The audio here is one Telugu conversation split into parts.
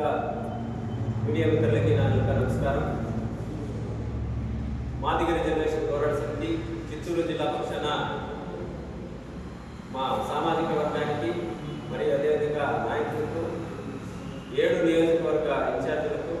మీడియా మిత్రులకి నా యొక్క నమస్కారం. మాదిగ రిజర్వేషన్ పోరాట సమితి చిత్తూరు జిల్లా పక్షాన మా సామాజిక వర్గానికి మరియు అదేవిధంగా నాయకులకు ఏడు నియోజకవర్గ ఇన్ఛార్జీలకు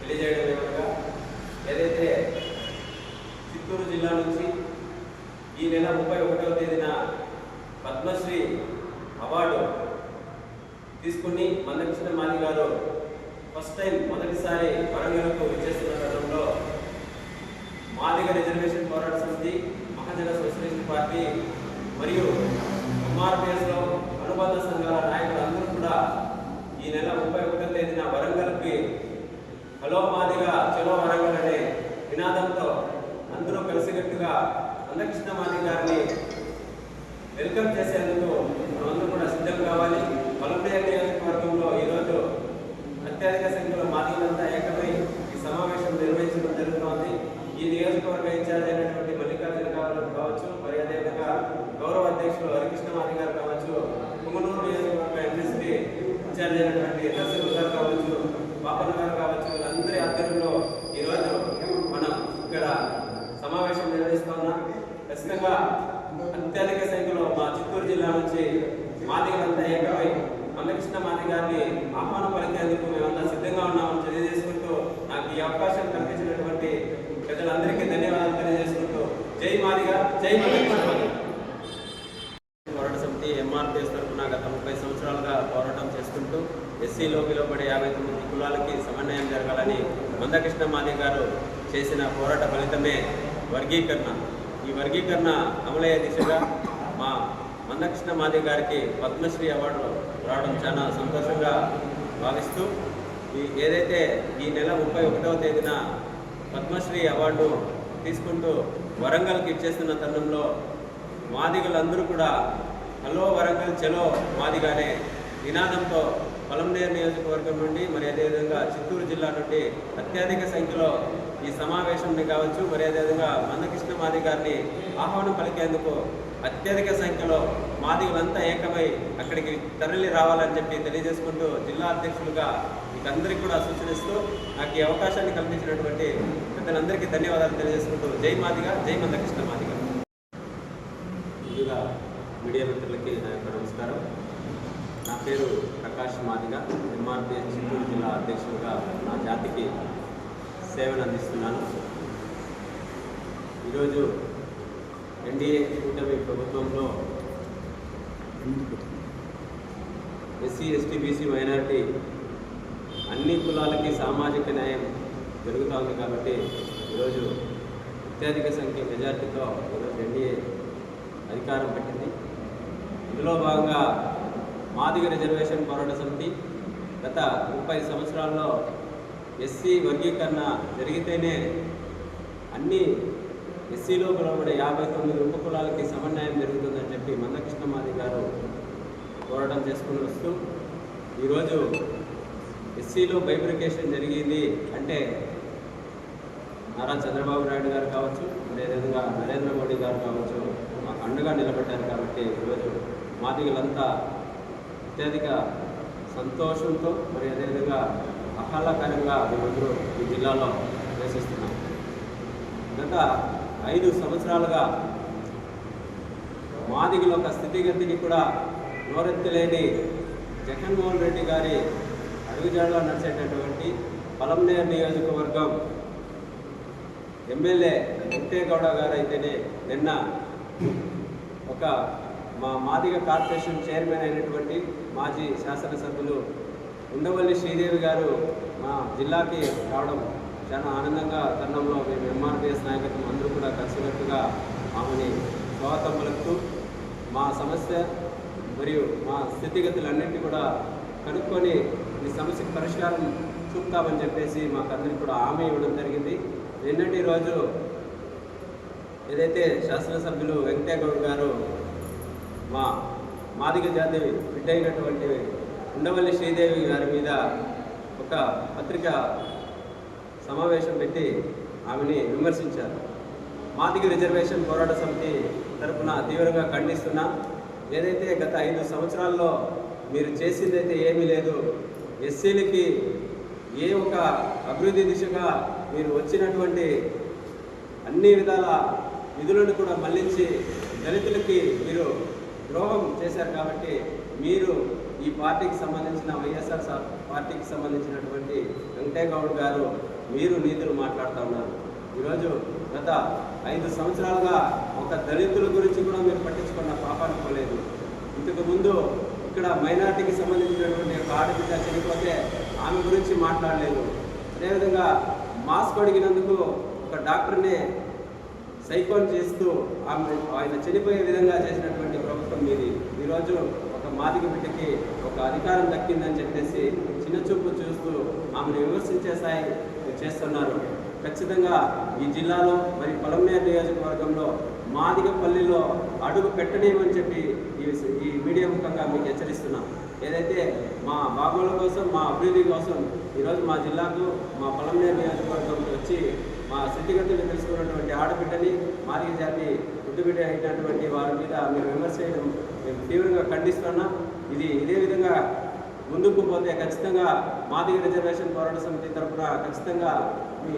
తెలియజేయడం ఏమనగా ఏదైతే చిత్తూరు జిల్లా నుంచి ఈ నెల ముప్పై ఒకటవ తేదీన పద్మశ్రీ అవార్డు తీసుకుని మందకృష్ణ మాలి గారు ఫస్ట్ టైం మొదటిసారి వరంగల్కు విచ్చేస్తున్న క్రమంలో మాదిగ రిజర్వేషన్ పోరాట సమితి మహాజన సోషలిస్ట్ పార్టీ మరియు ఎంఆర్పిఎస్లో అనుబంధ సంఘాల నాయకులందరూ కూడా ఈ నెల ముప్పై ఒకటో తేదీన వరంగల్కి హలో మాదిగా చలో వరంగల్ అనే నినాదంతో అందరూ కలిసికట్టుగా మందకృష్ణ మాది గారిని వెల్కమ్ చేసేందుకు మనమందరూ కూడా సిద్ధం కావాలి పలమనేరు నియోజకవర్గంలో ఈరోజు అత్యధిక సంఖ్యలో మాదిగలంతా ఏకమై ఈ సమావేశం నిర్వహించడం జరుగుతోంది ఈ నియోజకవర్గ ఇన్ఛార్జ్ అయినటువంటి మల్లికార్జున గారు కావచ్చు మరి అదేవిధంగా గౌరవ అధ్యక్షులు హరికృష్ణ గారు కావచ్చు పుంగనూరు నియోజకవర్గ ఎంఎస్పీ ఇన్ఛార్జ్ అయినటువంటి ఎస్ఎస్ఎల్ గారు కావచ్చు పాపన్న గారు కావచ్చు వీళ్ళందరి ఆధ్వర్యంలో ఈరోజు మనం ఇక్కడ సమావేశం నిర్వహిస్తా ఉన్నాం. ఖచ్చితంగా అత్యధిక సంఖ్యలో మా చిత్తూరు జిల్లా నుంచి మాదిగలంతా ఏకమై మందకృష్ణ మాది గారిని ఆహ్వానం పలికేందుకు మేమంతా సిద్ధంగా ఉన్నామని తెలియజేసుకుంటూ నాకు ఈ అవకాశం కల్పించినటువంటి ప్రజలందరికీ ధన్యవాదాలు తెలియజేసుకుంటూ జై మాదిగా జై మందకృష్ణ భారతదేశ తరఫున గత ముప్పై సంవత్సరాలుగా పోరాటం చేసుకుంటూ ఎస్సీలో పిలువబడే యాభై తొమ్మిది కులాలకి సమన్వయం జరగాలని మందకృష్ణ మాదే గారు చేసిన పోరాట ఫలితమే వర్గీకరణ. ఈ వర్గీకరణ అమలయ్యే దిశగా మా మందకృష్ణ మాదే గారికి పద్మశ్రీ అవార్డు రావడం చాలా సంతోషంగా భావిస్తూ ఈ ఏదైతే ఈ నెల ముప్పై ఒకటవ తేదీన పద్మశ్రీ అవార్డు తీసుకుంటూ వరంగల్కి ఇచ్చేస్తున్న తరుణంలో మాదిగలందరూ కూడా హలో వరంగల్ చలో మాదిగానే నినాదంతో పొలంనేరు నియోజకవర్గం నుండి మరి అదేవిధంగా చిత్తూరు జిల్లా నుండి అత్యధిక సంఖ్యలో ఈ సమావేశం కావచ్చు. మరి అదేవిధంగా మందకృష్ణ మాది గారిని ఆహ్వానం పలికేందుకు అత్యధిక సంఖ్యలో మాదిగలంతా ఏకమై అక్కడికి తరలి రావాలని చెప్పి తెలియజేసుకుంటూ జిల్లా అధ్యక్షులుగా మీకందరికీ కూడా సూచనిస్తూ నాకు ఈ అవకాశాన్ని కల్పించినటువంటి పెద్దలందరికీ ధన్యవాదాలు తెలియజేసుకుంటూ జై మాదిగా జై మందకృష్ణ మాదిగా. ముందుగా మీడియా మిత్రులకి నా యొక్క నమస్కారం. నా పేరు ప్రకాష్ మాదిగా. ఎంఆర్పీ చిత్తూరు జిల్లా అధ్యక్షుడిగా నా జాతికి సేవలు అందిస్తున్నాను. ఈరోజు ఎన్డీఏ కూటమి ప్రభుత్వంలో ఎస్సీ ఎస్టీ బీసీ మైనారిటీ అన్ని కులాలకి సామాజిక న్యాయం జరుగుతోంది కాబట్టి ఈరోజు అత్యధిక సంఖ్య మెజార్టీతో ఈరోజు ఎన్డీఏ అధికారం పట్టింది. ఇందులో భాగంగా మాదిగ రిజర్వేషన్ పోరాట సమితి గత ముప్పై సంవత్సరాల్లో ఎస్సీ వర్గీకరణ జరిగితేనే అన్ని ఎస్సీలో పిలువబడే యాభై తొమ్మిది ఉపకులాలకి సమన్వయం జరుగుతుందని చెప్పి మందకృష్ణ మాది గారు పోరాటం చేసుకుని వస్తూ ఈరోజు ఎస్సీలో బైబ్రికేషన్ జరిగింది అంటే నారా చంద్రబాబు నాయుడు గారు కావచ్చు అదేవిధంగా నరేంద్ర మోడీ గారు కావచ్చు మాకు అండగా నిలబడ్డారు కాబట్టి ఈరోజు మాదిగలంతా అత్యధిక సంతోషంతో మరి అదేవిధంగా ఆహ్లాదకరంగా మేమందరూ ఈ జిల్లాలో నివసిస్తున్నాం గత ఐదు సంవత్సరాలుగా మాదిగల ఒక స్థితిగతికి కూడా నోరెత్తలేని జగన్మోహన్ రెడ్డి గారి అడుగుజాడలో నడిచేటటువంటి పలంనేరు నియోజకవర్గం ఎమ్మెల్యే వెంకటేగౌడ గారు అయితేనే నిన్న ఒక మా మాదిగ కార్పొరేషన్ చైర్మన్ అయినటువంటి మాజీ శాసనసభ్యులు ఉండవల్లి శ్రీదేవి గారు మా జిల్లాకి రావడం చాలా ఆనందంగా తరుణంలో మేము ఎంఆర్పిఎస్ నాయకత్వం అందరూ కూడా కలిసినట్టుగా ఆమెని స్వాగతం పలుకుతూ మా సమస్య మరియు మా స్థితిగతులన్నింటినీ కూడా కనుక్కొని ఈ సమస్యకు పరిష్కారం చూపుతామని చెప్పేసి మాకు అందరికీ కూడా హామీ ఇవ్వడం జరిగింది. నిన్నటి రోజు ఏదైతే శాసనసభ్యులు వెంకటేగౌడ్ గారు మా మాదిగ జాతి బిడ్డ అయినటువంటి ఉండవల్లి శ్రీదేవి గారి మీద ఒక పత్రిక సమావేశం పెట్టి ఆమెని విమర్శించారు. మాదిగ రిజర్వేషన్ పోరాట సమితి తరపున తీవ్రంగా ఖండిస్తున్నా. ఏదైతే గత ఐదు సంవత్సరాల్లో మీరు చేసిందైతే ఏమీ లేదు ఎస్సీలకి ఏ ఒక అభివృద్ధి దిశగా మీరు వచ్చినటువంటి అన్ని విధాల నిధులను కూడా మళ్ళించి దళితులకి మీరు ద్రోహం చేశారు కాబట్టి మీరు ఈ పార్టీకి సంబంధించిన వైఎస్ఆర్ పార్టీకి సంబంధించినటువంటి వెంకటేగౌడ్ గారు మీరు నీతులు మాట్లాడుతూ ఉన్నారు. ఈరోజు గత ఐదు సంవత్సరాలుగా ఒక దళితుల గురించి కూడా మీరు పట్టించుకున్న పాపాన్ని పోలేదు. ఇంతకు ముందు ఇక్కడ మైనార్టీకి సంబంధించినటువంటి ఒక ఆడబిడ్డ చనిపోతే ఆమె గురించి మాట్లాడలేదు. అదేవిధంగా మాస్క్ అడిగినందుకు ఒక డాక్టర్ని సైకోన్ చేస్తూ ఆమె ఆయన చనిపోయే విధంగా చేసినటువంటి ప్రభుత్వం మీది. ఈరోజు ఒక మాదిగ బిడ్డకి ఒక అధికారం దక్కిందని చెప్పేసి చిన్న చూపు చూస్తూ ఆమెను విమర్శించే స్థాయి చేస్తున్నారు. ఖచ్చితంగా ఈ జిల్లాలో మరి పొలంనేరు నియోజకవర్గంలో మాదిగపల్లిలో అడుగు పెట్టలేమని చెప్పి ఈ ఈ మీడియా ముఖంగా మీకు హెచ్చరిస్తున్నాం. ఏదైతే మా బాగోళ్ళ కోసం మా అభివృద్ధి కోసం ఈరోజు మా జిల్లాకు మా పొలంనేరు నియోజకవర్గంకి వచ్చి మా స్థితిగతులు తెలుసుకున్నటువంటి ఆడబిడ్డని మాదిగ జాతి గుడ్డుబిడ్డ అయినటువంటి వారి మీద మీరు విమర్శ చేయడం మేము తీవ్రంగా ఖండిస్తున్నాం. ఇది ఇదే విధంగా ముందుకు పోతే ఖచ్చితంగా మాదిగ రిజర్వేషన్ పోరాట సమితి తరఫున ఖచ్చితంగా మీ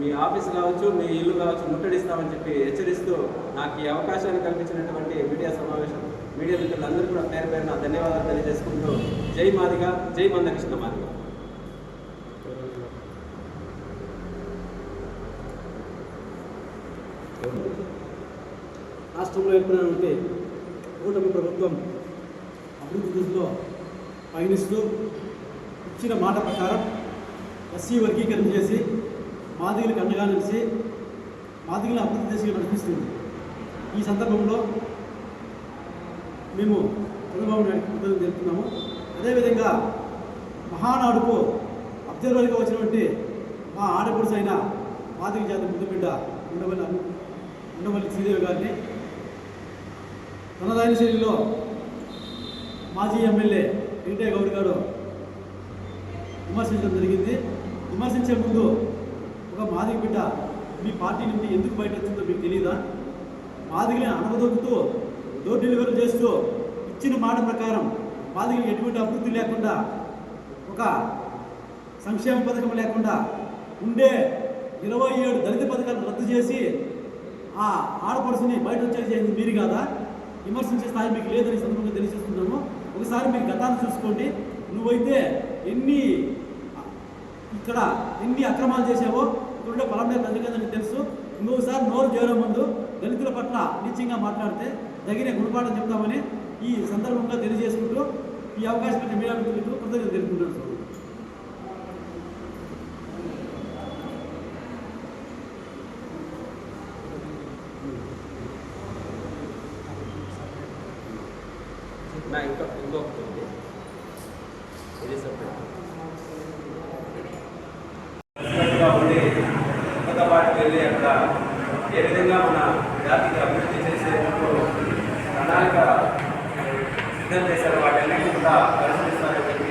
మీ ఆఫీస్ కావచ్చు మీ ఇల్లు కావచ్చు ముట్టడిస్తామని చెప్పి హెచ్చరిస్తూ నాకు ఈ అవకాశాన్ని కల్పించినటువంటి మీడియా సమావేశం మీడియా మిత్రులందరూ కూడా పేరు పేరున ధన్యవాదాలు తెలియజేసుకుంటూ జై మాదిగ జై మందకృష్ణ మాదిగ. రాష్ట్రంలో ఏర్పడినటువంటి కూటమి ప్రభుత్వం అభివృద్ధి దృష్టిలో పయనిస్తూ ఇచ్చిన మాట ప్రకారం ఎస్సీ వర్గీకరణ చేసి మాదిగలకు అండగా నిలిచి మాదిగల అభివృద్ధి దిశగా నడిపిస్తుంది. ఈ సందర్భంలో మేము చంద్రబాబు నాయుడు కృతజ్ఞతలు తెలుపుతున్నాము. అదేవిధంగా మహానాడుకు అబ్జర్వర్గా వచ్చినటువంటి మా ఆడపడుచు అయిన మాదిగ జాతి ముద్దుబిడ్డ ఉండవల్లి ఉండవల్లి శ్రీదేవి గారిని తనదైన శైలిలో మాజీ ఎమ్మెల్యే వెంకయ్య గౌడ్ గారు విమర్శించడం జరిగింది. విమర్శించే ముందు ఒక మాదిగ బిడ్డ మీ పార్టీ నుండి ఎందుకు బయట వచ్చిందో మీకు తెలియదా మాదిగని అనగదొక్కుతూ డోర్ డెలివరీ చేస్తూ ఇచ్చిన మాట ప్రకారం మాదిగలకు ఎటువంటి అభివృద్ధి లేకుండా ఒక సంక్షేమ పథకం లేకుండా ఉండే ఇరవై ఏడు దళిత పథకాలను రద్దు చేసి ఆ ఆడపడుచుని బయట వచ్చేసేది మీరు కాదా? విమర్శించే స్థాయి మీకు లేదని సందర్భంగా తెలియజేస్తున్నాము. ఒకసారి మీరు గతాన్ని చూసుకోండి. నువ్వైతే ఎన్ని ఇక్కడ ఎన్ని అక్రమాలు చేసావో ఇక్కడుండే పొలం మీద ప్రజలందరికీ తెలుసు. ఇంకొకసారి నోరు చేరే ముందు దళితుల పట్ల నిత్యంగా మాట్లాడితే తగిన గుణపాఠం చెప్తామని ఈ సందర్భంగా తెలియజేసుకుంటూ ఈ అవకాశం మీడియా మిత్రులకు కృతజ్ఞతలు తెలుపుకుంటున్నాను నా ఇంకా ఇంకొకటి ఉంది. ఇది సపరేట్గా ఉండి కొత్త పార్టీకి వెళ్ళి అక్కడ ఏ విధంగా మన జాతికి అభివృద్ధి ప్రణాళిక సిద్ధం చేశారు కూడా పరిశీలిస్తారని చెప్పి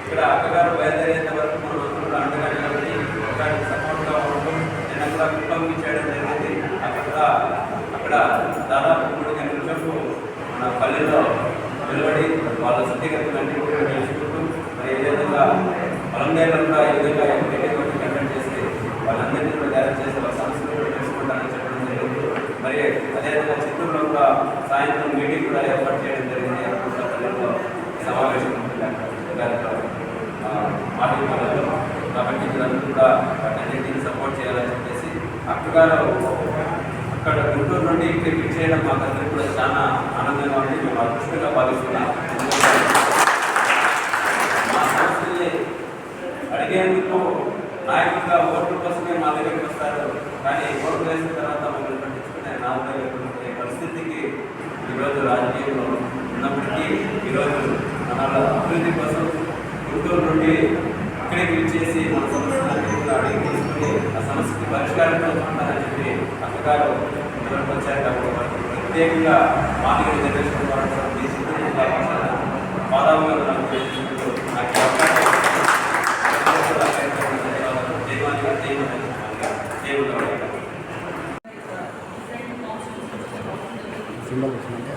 ఇక్కడ అక్కగారు బయలుదేరేంత వరకు మనం అందరూ అండగా నిలబడి ఒకరికి సపోర్ట్గా కూడా కుటుంబం చేయడం జరిగింది. అక్కడ అక్కడ మన పల్లెల్లో నిలబడి వాళ్ళ స్థితిగతులన్నీ కూడా తెలుసుకుంటూ మరి ఏ విధంగా పొలంనేరులో కూడా ఈ విధంగా ఎంటర్టైన్మెంట్ కంటెంట్ చేసి వాళ్ళందరినీ కూడా గ్యాదర్ చేసి వాళ్ళ సమస్యలు తెలుసుకోవడానికి తెలుసుకుంటారని చెప్పడం జరిగింది. మరి అదేవిధంగా చిత్తూరులో కూడా సాయంత్రం మీటింగ్ కూడా ఏర్పాటు చేయడం జరిగింది. పల్లెల్లో సమావేశం ఉంటుంది కాబట్టి ఇదంతా కూడా సపోర్ట్ చేయాలని చెప్పేసి అక్కగారు అక్కడ గుంటూరు నుండి ఇక్కడికి చేయడం మాకందరికీ కూడా చాలా ఆనందంగా ఉంది. మేము అదృష్టంగా భావిస్తున్నాం. మా సమస్యల్ని అడిగేందుకు నాయకుడిగా ఓట్ల కోసమే మా దగ్గరికి వస్తారు. కానీ ఓట్లు వేసిన తర్వాత మమ్మల్ని పట్టించుకునే నాలుగు లేకుంటే పరిస్థితికి ఈరోజు రాజకీయంలో ఉన్నప్పటికీ ఈరోజు మన అభివృద్ధి కోసం గుంటూరు నుండి ఇక్కడికి ఇచ్చేసి మన సమస్యలన్నీ కూడా అడిగి తీసుకుని ఆ సమస్యకి పరిష్కారం చూసుకుంటారని చెప్పి అక్కగారు కాబట్టి వారికి ప్రత్యేకంగా మాదిగ రిజర్వేషన్ పోరాటం తీసుకుని పాదాలు నాకు సింబల్ వచ్చిందంటే